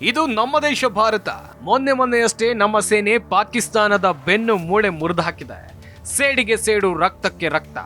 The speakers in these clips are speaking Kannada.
ಇದು ನಮ್ಮ ದೇಶ ಭಾರತ. ಮೊನ್ನೆ ಮೊನ್ನೆಯಷ್ಟೇ ನಮ್ಮ ಸೇನೆ ಪಾಕಿಸ್ತಾನದ ಬೆನ್ನು ಮೂಳೆ ಮುರಿದು ಹಾಕಿದೆ. ಸೇಡಿಗೆ ಸೇಡು ರಕ್ತಕ್ಕೆ ರಕ್ತ.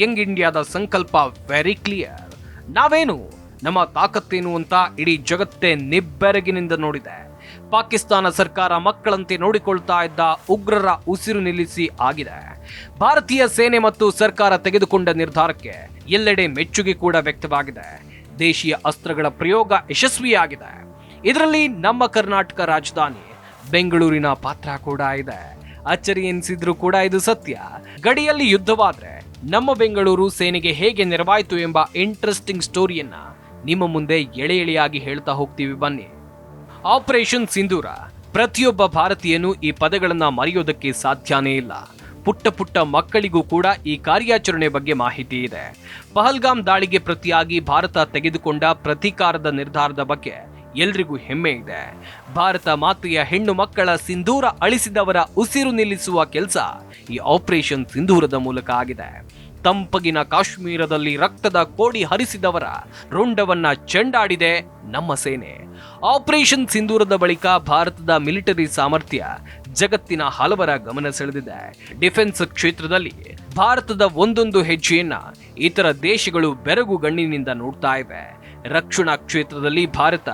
ಯಂಗ್ ಇಂಡಿಯಾದ ಸಂಕಲ್ಪ ವೆರಿ ಕ್ಲಿಯರ್ ನಾವೇನು? ನಮ್ಮ ತಾಕತ್ತೇನು ಅಂತ ಇಡೀ ಜಗತ್ತೇ ನಿಬ್ಬೆರಗಿನಿಂದ ನೋಡಿದೆ. ಪಾಕಿಸ್ತಾನ ಸರ್ಕಾರ ಮಕ್ಕಳಂತೆ ನೋಡಿಕೊಳ್ತಾ ಇದ್ದ ಉಗ್ರರ ಉಸಿರು ನಿಲ್ಲಿಸಿ ಆಗಿದೆ. ಭಾರತೀಯ ಸೇನೆ ಮತ್ತು ಸರ್ಕಾರ ತೆಗೆದುಕೊಂಡ ನಿರ್ಧಾರಕ್ಕೆ ಎಲ್ಲೆಡೆ ಮೆಚ್ಚುಗೆ ಕೂಡ ವ್ಯಕ್ತವಾಗಿದೆ. ದೇಶೀಯ ಅಸ್ತ್ರಗಳ ಪ್ರಯೋಗ ಯಶಸ್ವಿಯಾಗಿದೆ. ಇದರಲ್ಲಿ ನಮ್ಮ ಕರ್ನಾಟಕ ರಾಜಧಾನಿ ಬೆಂಗಳೂರಿನ ಪಾತ್ರ ಕೂಡ ಇದೆ. ಅಚ್ಚರಿ ಎನಿಸಿದ್ರು ಕೂಡ ಇದು ಸತ್ಯ. ಗಡಿಯಲ್ಲಿ ಯುದ್ಧವಾದ್ರೆ ನಮ್ಮ ಬೆಂಗಳೂರು ಸೇನೆಗೆ ಹೇಗೆ ನೆರವಾಯಿತು ಎಂಬ ಇಂಟ್ರೆಸ್ಟಿಂಗ್ ಸ್ಟೋರಿಯನ್ನ ನಿಮ್ಮ ಮುಂದೆ ಎಳೆ ಎಳೆಯಾಗಿ ಹೇಳ್ತಾ ಹೋಗ್ತೀವಿ ಬನ್ನಿ. ಆಪರೇಷನ್ ಸಿಂಧೂರ ಪ್ರತಿಯೊಬ್ಬ ಭಾರತೀಯನು ಈ ಪದಗಳನ್ನ ಮರೆಯೋದಕ್ಕೆ ಸಾಧ್ಯನೇ ಇಲ್ಲ. ಪುಟ್ಟ ಪುಟ್ಟ ಮಕ್ಕಳಿಗೂ ಕೂಡ ಈ ಕಾರ್ಯಾಚರಣೆ ಬಗ್ಗೆ ಮಾಹಿತಿ ಇದೆ. ಪಹಲ್ಗಾಮ್ ದಾಳಿಗೆ ಪ್ರತಿಯಾಗಿ ಭಾರತ ತೆಗೆದುಕೊಂಡ ಪ್ರತೀಕಾರದ ನಿರ್ಧಾರದ ಬಗ್ಗೆ ಎಲ್ರಿಗೂ ಹೆಮ್ಮೆ ಇದೆ. ಭಾರತ ಮಾತೆಯ ಹೆಣ್ಣು ಮಕ್ಕಳ ಸಿಂಧೂರ ಅಳಿಸಿದವರ ಉಸಿರು ನಿಲ್ಲಿಸುವ ಕೆಲಸ ಈ ಆಪರೇಷನ್ ಸಿಂಧೂರದ ಮೂಲಕ ಆಗಿದೆ. ತಂಪಗಿನ ಕಾಶ್ಮೀರದಲ್ಲಿ ರಕ್ತದ ಕೋಡಿ ಹರಿಸಿದವರ ರುಂಡವನ್ನ ಚೆಂಡಾಡಿದೆ ನಮ್ಮ ಸೇನೆ. ಆಪರೇಷನ್ ಸಿಂಧೂರದ ಬಳಿಕ ಭಾರತದ ಮಿಲಿಟರಿ ಸಾಮರ್ಥ್ಯ ಜಗತ್ತಿನ ಹಲವರ ಗಮನ ಸೆಳೆದಿದೆ. ಡಿಫೆನ್ಸ್ ಕ್ಷೇತ್ರದಲ್ಲಿ ಭಾರತದ ಒಂದೊಂದು ಹೆಜ್ಜೆಯನ್ನ ಇತರ ದೇಶಗಳು ಬೆರಗು ಗಣ್ಣಿನಿಂದ ನೋಡ್ತಾ ಇವೆ. ರಕ್ಷಣಾ ಕ್ಷೇತ್ರದಲ್ಲಿ ಭಾರತ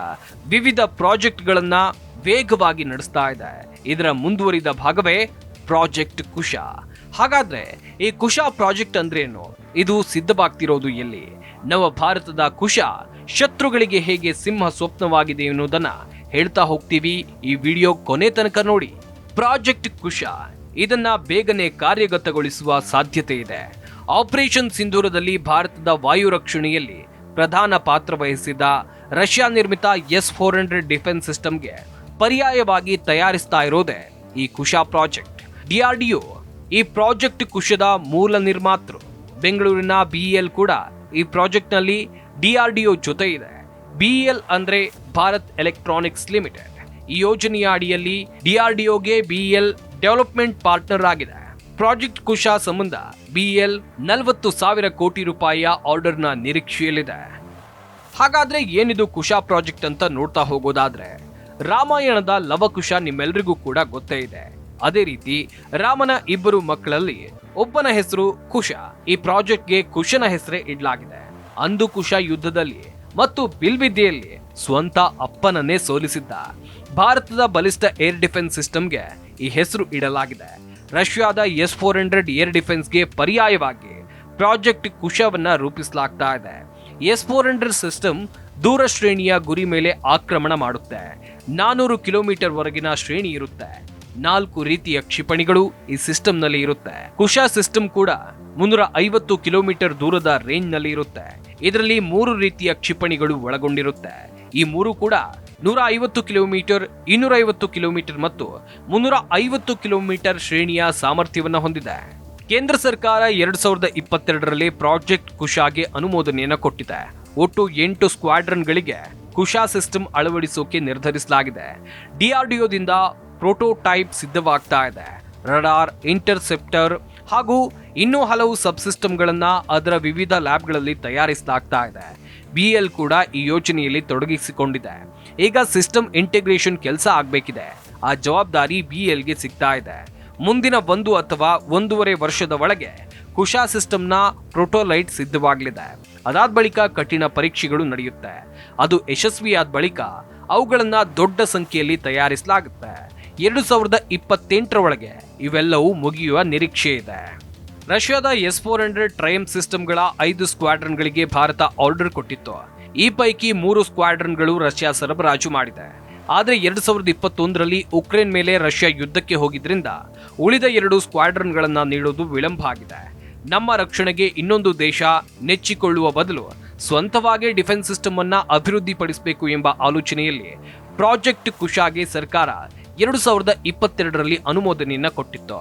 ವಿವಿಧ ಪ್ರಾಜೆಕ್ಟ್ಗಳನ್ನು ವೇಗವಾಗಿ ನಡೆಸ್ತಾ ಇದೆ. ಇದರ ಮುಂದುವರಿದ ಭಾಗವೇ ಪ್ರಾಜೆಕ್ಟ್ ಕುಶ. ಹಾಗಾದ್ರೆ ಈ ಕುಶ ಪ್ರಾಜೆಕ್ಟ್ ಅಂದ್ರೇನು? ಇದು ಸಿದ್ಧವಾಗ್ತಿರೋದು ಎಲ್ಲಿ? ನವ ಭಾರತದ ಕುಶ ಶತ್ರುಗಳಿಗೆ ಹೇಗೆ ಸಿಂಹ ಸ್ವಪ್ನವಾಗಿದೆ ಎನ್ನುವುದನ್ನ ಹೇಳ್ತಾ ಹೋಗ್ತೀವಿ ಈ ವಿಡಿಯೋ ಕೊನೆ ತನಕ ನೋಡಿ. ಪ್ರಾಜೆಕ್ಟ್ ಕುಶ ಇದನ್ನ ಬೇಗನೆ ಕಾರ್ಯಗತಗೊಳಿಸುವ ಸಾಧ್ಯತೆ ಇದೆ. ಆಪರೇಷನ್ ಸಿಂಧೂರದಲ್ಲಿ ಭಾರತದ ವಾಯು ರಕ್ಷಣೆಯಲ್ಲಿ ಪ್ರಧಾನ ಪಾತ್ರ ವಹಿಸಿದ ರಷ್ಯಾ ನಿರ್ಮಿತ ಎಸ್ ಫೋರ್ ಹಂಡ್ರೆಡ್ ಡಿಫೆನ್ಸ್ ಸಿಸ್ಟಮ್ಗೆ ಪರ್ಯಾಯವಾಗಿ ತಯಾರಿಸ್ತಾ ಇರೋದೇ ಈ ಕುಶಾ ಪ್ರಾಜೆಕ್ಟ್. ಡಿಆರ್ಡಿಒ ಈ ಪ್ರಾಜೆಕ್ಟ್ ಕುಶದ ಮೂಲ ನಿರ್ಮಾತೃ. ಬೆಂಗಳೂರಿನ ಬಿಇಎಲ್ ಕೂಡ ಈ ಪ್ರಾಜೆಕ್ಟ್ನಲ್ಲಿ ಡಿಆರ್ಡಿಒ ಜೊತೆ ಇದೆ. ಬಿಇಎಲ್ ಅಂದ್ರೆ ಭಾರತ್ ಎಲೆಕ್ಟ್ರಾನಿಕ್ಸ್ ಲಿಮಿಟೆಡ್. ಈ ಯೋಜನೆಯ ಅಡಿಯಲ್ಲಿ ಡಿಆರ್ಡಿಒಗೆ ಬಿಇಎಲ್ ಡೆವಲಪ್ಮೆಂಟ್ ಪಾರ್ಟ್ನರ್ ಆಗಿದೆ. ಪ್ರಾಜೆಕ್ಟ್ ಕುಶ ಸಂಬಂಧ ಬಿಎಲ್ ನಲವತ್ತು ಸಾವಿರ ಕೋಟಿ ರೂಪಾಯಿಯ ಆರ್ಡರ್ನ ನಿರೀಕ್ಷೆಯಲ್ಲಿದೆ. ಹಾಗಾದ್ರೆ ಏನಿದು ಕುಶ ಪ್ರಾಜೆಕ್ಟ್ ಅಂತ ನೋಡ್ತಾ ಹೋಗೋದಾದ್ರೆ, ರಾಮಾಯಣದ ಲವಕುಶ ನಿಮ್ಮೆಲ್ರಿಗೂ ಕೂಡ ಗೊತ್ತೇ ಇದೆ. ಅದೇ ರೀತಿ ರಾಮನ ಇಬ್ಬರು ಮಕ್ಕಳಲ್ಲಿ ಒಬ್ಬನ ಹೆಸರು ಕುಶ. ಈ ಪ್ರಾಜೆಕ್ಟ್ಗೆ ಕುಶನ ಹೆಸರೇ ಇಡಲಾಗಿದೆ. ಅಂದು ಕುಶ ಯುದ್ಧದಲ್ಲಿ ಮತ್ತು ಬಿಲ್ವಿದ್ಯೆಯಲ್ಲಿ ಸ್ವಂತ ಅಪ್ಪನನ್ನೇ ಸೋಲಿಸಿದ್ದ. ಭಾರತದ ಬಲಿಷ್ಠ ಏರ್ ಡಿಫೆನ್ಸ್ ಸಿಸ್ಟಮ್ಗೆ ಈ ಹೆಸರು ಇಡಲಾಗಿದೆ. ರಷ್ಯಾದ ಎಸ್ ಫೋರ್ ಹಂಡ್ರೆಡ್ ಏರ್ ಡಿಫೆನ್ಸ್ಗೆ ಪರ್ಯಾಯವಾಗಿ ಪ್ರಾಜೆಕ್ಟ್ ಕುಶವನ್ನ ರೂಪಿಸಲಾಗ್ತಾ ಇದೆ. ಎಸ್ ಫೋರ್ ಹಂಡ್ರೆಡ್ ಸಿಸ್ಟಮ್ ದೂರ ಶ್ರೇಣಿಯ ಗುರಿ ಮೇಲೆ ಆಕ್ರಮಣ ಮಾಡುತ್ತೆ. ನಾನೂರು ಕಿಲೋಮೀಟರ್ ವರೆಗಿನ ಶ್ರೇಣಿ ಇರುತ್ತೆ. ನಾಲ್ಕು ರೀತಿಯ ಕ್ಷಿಪಣಿಗಳು ಈ ಸಿಸ್ಟಮ್ನಲ್ಲಿ ಇರುತ್ತೆ. ಕುಶ ಸಿಸ್ಟಮ್ ಕೂಡ ಮುನ್ನೂರ ಐವತ್ತು ಕಿಲೋಮೀಟರ್ ದೂರದ ರೇಂಜ್ನಲ್ಲಿ ಇರುತ್ತೆ. ಇದರಲ್ಲಿ ಮೂರು ರೀತಿಯ ಕ್ಷಿಪಣಿಗಳು ಒಳಗೊಂಡಿರುತ್ತೆ. ಈ ಮೂರು ಕೂಡ ನೂರ ಐವತ್ತು ಕಿಲೋಮೀಟರ್ ಇನ್ನೂರ ಐವತ್ತು ಕಿಲೋಮೀಟರ್ ಮತ್ತು ಮುನ್ನೂರ ಐವತ್ತು ಕಿಲೋಮೀಟರ್ ಶ್ರೇಣಿಯ ಸಾಮರ್ಥ್ಯವನ್ನು ಹೊಂದಿದೆ. ಕೇಂದ್ರ ಸರ್ಕಾರ ಎರಡ್ ಸಾವಿರದ ಇಪ್ಪತ್ತೆರಡರಲ್ಲಿ ಪ್ರಾಜೆಕ್ಟ್ ಕುಶಾಗೆ ಅನುಮೋದನೆಯನ್ನು ಕೊಟ್ಟಿದೆ. ಒಟ್ಟು ಎಂಟು ಸ್ಕ್ವಾಡ್ರನ್ಗಳಿಗೆ ಕುಶಾ ಸಿಸ್ಟಮ್ ಅಳವಡಿಸೋಕೆ ನಿರ್ಧರಿಸಲಾಗಿದೆ. ಡಿಆರ್ಡಿಒದಿಂದ ಪ್ರೋಟೋಟೈಪ್ ಸಿದ್ಧವಾಗ್ತಾ ಇದೆ. ರಡಾರ್, ಇಂಟರ್ಸೆಪ್ಟರ್ ಹಾಗೂ ಇನ್ನೂ ಹಲವು ಸಬ್ಸಿಸ್ಟಮ್ಗಳನ್ನು ಅದರ ವಿವಿಧ ಲ್ಯಾಬ್ಗಳಲ್ಲಿ ತಯಾರಿಸಲಾಗ್ತಾ ಇದೆ. ಬಿಎಲ್ ಕೂಡ ಈ ಯೋಜನೆಯಲ್ಲಿ ತೊಡಗಿಸಿಕೊಂಡಿದೆ. ಈಗ ಸಿಸ್ಟಮ್ ಇಂಟಿಗ್ರೇಷನ್ ಕೆಲಸ ಆಗಬೇಕಿದೆ. ಆ ಜವಾಬ್ದಾರಿ ಬಿಎಲ್ಗೆ ಸಿಗ್ತಾ ಇದೆ. ಮುಂದಿನ ಒಂದು ಅಥವಾ ಒಂದೂವರೆ ವರ್ಷದ ಒಳಗೆ ಕುಶಾ ಸಿಸ್ಟಮ್ನ ಪ್ರೋಟೋಲೈಟ್ ಸಿದ್ಧವಾಗಲಿದೆ. ಅದಾದ ಬಳಿಕ ಕಠಿಣ ಪರೀಕ್ಷೆಗಳು ನಡೆಯುತ್ತೆ. ಅದು ಯಶಸ್ವಿಯಾದ ಬಳಿಕ ಅವುಗಳನ್ನು ದೊಡ್ಡ ಸಂಖ್ಯೆಯಲ್ಲಿ ತಯಾರಿಸಲಾಗುತ್ತೆ. ಎರಡು ಸಾವಿರದ ಇಪ್ಪತ್ತೆಂಟರ ಒಳಗೆ ಇವೆಲ್ಲವೂ ಮುಗಿಯುವ ನಿರೀಕ್ಷೆ ಇದೆ. ರಷ್ಯಾದ ಎಸ್ ಫೋರ್ ಹಂಡ್ರೆಡ್ ಟ್ರೈಮ್ ಸಿಸ್ಟಮ್ಗಳ ಐದು ಸ್ಕ್ವಾಡ್ರನ್ಗಳಿಗೆ ಭಾರತ ಆರ್ಡರ್ ಕೊಟ್ಟಿತ್ತು. ಈ ಪೈಕಿ ಮೂರು ಸ್ಕ್ವಾಡ್ರನ್ಗಳು ರಷ್ಯಾ ಸರಬರಾಜು ಮಾಡಿದೆ. ಆದರೆ ಎರಡು ಸಾವಿರದ ಇಪ್ಪತ್ತೊಂದರಲ್ಲಿ ಉಕ್ರೇನ್ ಮೇಲೆ ರಷ್ಯಾ ಯುದ್ಧಕ್ಕೆ ಹೋಗಿದ್ರಿಂದ ಉಳಿದ ಎರಡು ಸ್ಕ್ವಾಡ್ರನ್ಗಳನ್ನು ನೀಡೋದು ವಿಳಂಬ ಆಗಿದೆ. ನಮ್ಮ ರಕ್ಷಣೆಗೆ ಇನ್ನೊಂದು ದೇಶ ನೆಚ್ಚಿಕೊಳ್ಳುವ ಬದಲು ಸ್ವಂತವಾಗಿ ಡಿಫೆನ್ಸ್ ಸಿಸ್ಟಮ್ ಅನ್ನು ಅಭಿವೃದ್ಧಿಪಡಿಸಬೇಕು ಎಂಬ ಆಲೋಚನೆಯಲ್ಲಿ ಪ್ರಾಜೆಕ್ಟ್ ಕುಶಾಗೆ ಸರ್ಕಾರ ಎರಡು ಸಾವಿರದ ಇಪ್ಪತ್ತೆರಡರಲ್ಲಿ ಅನುಮೋದನೆಯನ್ನು ಕೊಟ್ಟಿತ್ತು.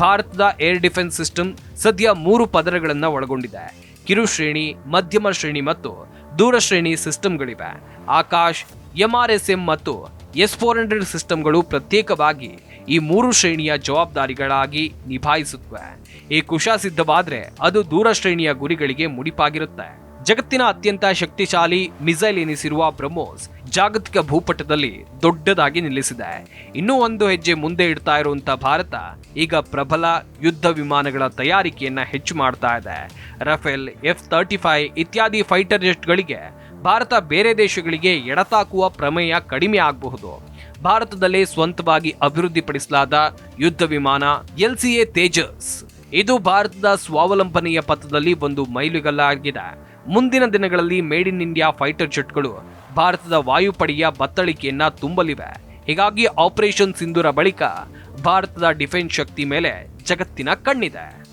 ಭಾರತದ ಏರ್ ಡಿಫೆನ್ಸ್ ಸಿಸ್ಟಮ್ ಸದ್ಯ ಮೂರು ಪದರಗಳನ್ನು ಒಳಗೊಂಡಿದೆ. ಕಿರು ಶ್ರೇಣಿ ಮಧ್ಯಮ ಶ್ರೇಣಿ ಮತ್ತು ದೂರ ಶ್ರೇಣಿ ಸಿಸ್ಟಮ್ಗಳಿವೆ. ಆಕಾಶ್ ಎಂಆರ್ಎಸ್ಎಂ ಮತ್ತು ಎಸ್ ಫೋರ್ ಹಂಡ್ರೆಡ್ ಸಿಸ್ಟಮ್ಗಳು ಪ್ರತ್ಯೇಕವಾಗಿ ಈ ಮೂರು ಶ್ರೇಣಿಯ ಜವಾಬ್ದಾರಿಗಳಾಗಿ ನಿಭಾಯಿಸುತ್ತವೆ. ಈ ಕುಶ ಸಿದ್ಧವಾದರೆ ಅದು ದೂರ ಶ್ರೇಣಿಯ ಗುರಿಗಳಿಗೆ ಮುಡಿಪಾಗಿರುತ್ತೆ. ಜಗತ್ತಿನ ಅತ್ಯಂತ ಶಕ್ತಿಶಾಲಿ ಮಿಸೈಲ್ ಎನಿಸಿರುವ ಬ್ರಹ್ಮೋಸ್ ಜಾಗತಿಕ ಭೂಪಟದಲ್ಲಿ ದೊಡ್ಡದಾಗಿ ನಿಲ್ಲಿಸಿದೆ. ಇನ್ನೂ ಒಂದು ಹೆಜ್ಜೆ ಮುಂದೆ ಇಡ್ತಾ ಇರುವಂತಹ ಭಾರತ ಈಗ ಪ್ರಬಲ ಯುದ್ಧ ವಿಮಾನಗಳ ತಯಾರಿಕೆಯನ್ನ ಹೆಚ್ಚು ಮಾಡ್ತಾ ಇದೆ. ರಫೇಲ್ ಎಫ್ ತರ್ಟಿ ಫೈವ್ ಇತ್ಯಾದಿ ಫೈಟರ್ ಜೆಟ್ಗಳಿಗೆ ಭಾರತ ಬೇರೆ ದೇಶಗಳಿಗೆ ಎಡತಾಕುವ ಪ್ರಮೇಯ ಕಡಿಮೆ ಆಗಬಹುದು. ಭಾರತದಲ್ಲಿ ಸ್ವಂತವಾಗಿ ಅಭಿವೃದ್ಧಿಪಡಿಸಲಾದ ಯುದ್ಧ ವಿಮಾನ ಎಲ್ಸಿಎ ತೇಜಸ್. ಇದು ಭಾರತದ ಸ್ವಾವಲಂಬನೆಯ ಪಥದಲ್ಲಿ ಒಂದು ಮೈಲುಗಲ್ಲಾಗಿದೆ. ಮುಂದಿನ ದಿನಗಳಲ್ಲಿ ಮೇಡ್ ಇನ್ ಇಂಡಿಯಾ ಫೈಟರ್ ಜೆಟ್ಗಳು ಭಾರತದ ವಾಯುಪಡೆಯ ಬತ್ತಳಿಕೆಯನ್ನ ತುಂಬಲಿವೆ. ಹೀಗಾಗಿ ಆಪರೇಷನ್ ಸಿಂಧೂರ ಬಳಿಕ ಭಾರತದ ಡಿಫೆನ್ಸ್ ಶಕ್ತಿ ಮೇಲೆ ಜಗತ್ತಿನ ಕಣ್ಣಿದೆ.